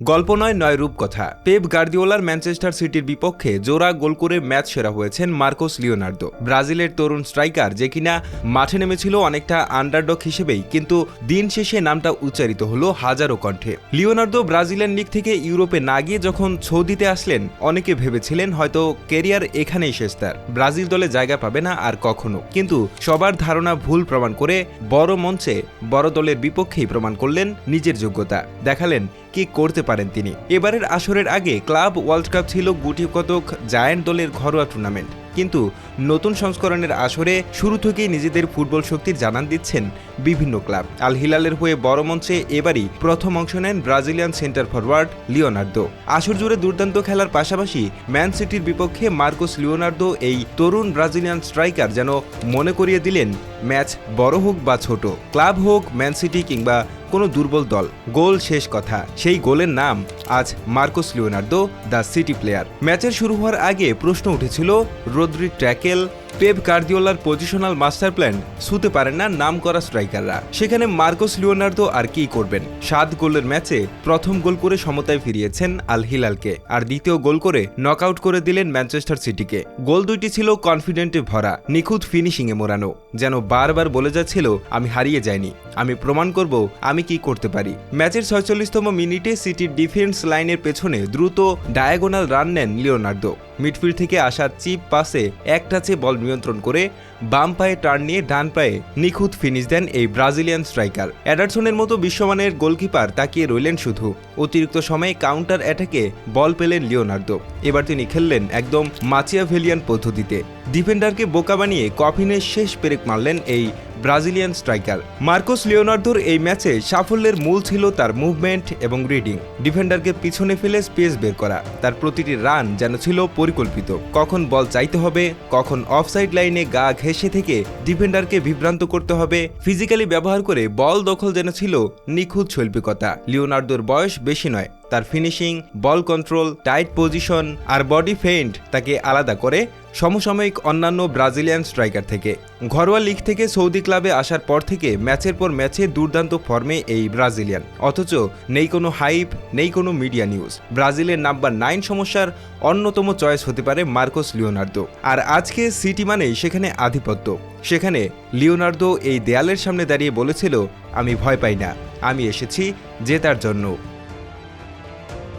গল্প নয় নয় রূপকথা। পেপ গার্দিওলার ম্যানচেস্টার সিটির বিপক্ষে জোড়া গোল করে ম্যাচ সেরা হয়েছেন মার্কোস লিওনার্দো। ব্রাজিলের তরুণ স্ট্রাইকার যে কিনা মাঠে নেমেছিল অনেকটা আন্ডারডগ হিসেবেই, কিন্তু দিন শেষে নামটা উচ্চারিত হলো হাজারো কণ্ঠে। লিওনার্দো ব্রাজিলের লিগ থেকে ইউরোপে না গিয়ে যখন সৌদিতে আসলেন, অনেকে ভেবেছিলেন হয়তো কেরিয়ার এখানেই শেষ তার। ব্রাজিল দলে জায়গা পাবে না আর কখনো। কিন্তু সবার ধারণা ভুল প্রমাণ করে বড় মঞ্চে বড় দলের বিপক্ষেই প্রমাণ করলেন নিজের যোগ্যতা। দেখালেন কি করতে পারেন তিনি এবারের আসরের আগে ক্লাব ওয়ার্ল্ড কাপ ছিল গুটি কতক জায়ান্ট দলের ঘরোয়া টুর্নামেন্ট। কিন্তু নতুন সংস্করণের আসরে শুরু থেকেই নিজেদের ফুটবল শক্তির জানান দিচ্ছেন বিভিন্ন ক্লাব। আল হিলালের হয়ে বড় মঞ্চে এবারই প্রথম অংশ নেন ব্রাজিলিয়ান সেন্টার ফরওয়ার্ড লিওনার্দো। আসর জুড়ে দুর্দান্ত খেলার পাশাপাশি ম্যান সিটির বিপক্ষে মার্কোস লিওনার্দো এই তরুণ ব্রাজিলিয়ান স্ট্রাইকার যেন মনে করিয়ে দিলেন, ম্যাচ বড় হোক বা ছোট, ক্লাব হোক, ম্যান সিটি কিংবা কোনো দুর্বল দল, গোল শেষ কথা। সেই গোলের নাম আজ Marcos Leonardo, the city player. ম্যাচের শুরু হওয়ার আগে প্রশ্ন উঠেছিল রোদ্রি ট্র্যাকেল পেপ কার্দিওলার পজিশনাল মাস্টার প্ল্যান ছুতে পারেন না নাম করা স্ট্রাইকাররা। সেখানে মার্কোস লিওনার্দো আর কি করবেন? সাত গোলের ম্যাচে প্রথম গোল করে সমতায় ফিরিয়েছেন আল হিলালকে, আর দ্বিতীয় গোল করে নকআউট করে দিলেন ম্যানচেস্টার সিটিকে। গোল দুইটি ছিল কনফিডেন্টে ভরা, নিখুঁত ফিনিশিংয়ে মোড়ানো। যেন বারবার বলে যাচ্ছিল, আমি হারিয়ে যাইনি, আমি প্রমাণ করব, আমি কি করতে পারি? ম্যাচের ছয়চল্লিশতম মিনিটে সিটির ডিফেন্স লাইনের পেছনে দ্রুত ডায়াগোনাল রান নেন লিওনার্দো। মিডফিল্ড থেকে আসা চিপ পাসে এক টাচে বল নিয়ন্ত্রণ করে বাম পায়ে টার্ন নিয়ে ডান পায়ে নিখুঁত ফিনিশ দেন এই ব্রাজিলিয়ান স্ট্রাইকার। অ্যাডারসনের মতো বিশ্বমানের গোলকিপার তাকিয়ে রইলেন শুধু। অতিরিক্ত সময়ে কাউন্টার অ্যাটাকে বল পেলেন লিওনার্দো। এবার তিনি খেললেন একদম মাচিয়াভেলিয়ান পদ্ধতিতে। ডিফেন্ডারকে বোকা বানিয়ে কফিনের শেষ পেরেক মারলেন এই ব্রাজিলিয়ান স্ট্রাইকার। মার্কোস লিওনার্দোর এই ম্যাচে সাফল্যের মূল ছিল তার মুভমেন্ট এবং রিডিং। ডিফেন্ডারকে পিছনে ফেলে স্পেস বের করা। তার প্রতিটি রান যেন ছিল পরিকল্পিত। কখন বল চাইতে হবে, কখন অফসাইড লাইনে গা ঘেঁষে থেকে ডিফেন্ডারকে বিভ্রান্ত করতে হবে, ফিজিক্যালি ব্যবহার করে বল দখল যেন ছিল নিখুঁত শৈল্পিকতা। লিওনার্দোর বয়স বেশি নয়। তার finishing, ball control, tight position আর বডি ফেন্ট তাকে আলাদা করে সমসাময়িক অন্যান্য ব্রাজিলিয়ান স্ট্রাইকার থেকে। ঘরোয়া লিগ থেকে সৌদি ক্লাবে আসার পর থেকে ম্যাচের পর ম্যাচে দুর্দান্ত ফর্মে এই ব্রাজিলিয়ান। অথচ নেই কোনো হাইপ, নেই কোনো মিডিয়া নিউজ। ব্রাজিলের নাম্বার নাইন সমস্যার অন্যতম চয়েস হতে পারে মার্কোস লিওনার্দো। আর আজকে সিটি মানেই সেখানে আধিপত্য। সেখানে লিওনার্দো এই দেয়ালের সামনে দাঁড়িয়ে বলেছিল, আমি ভয় পাই না। আমি এসেছি জেতার জন্য।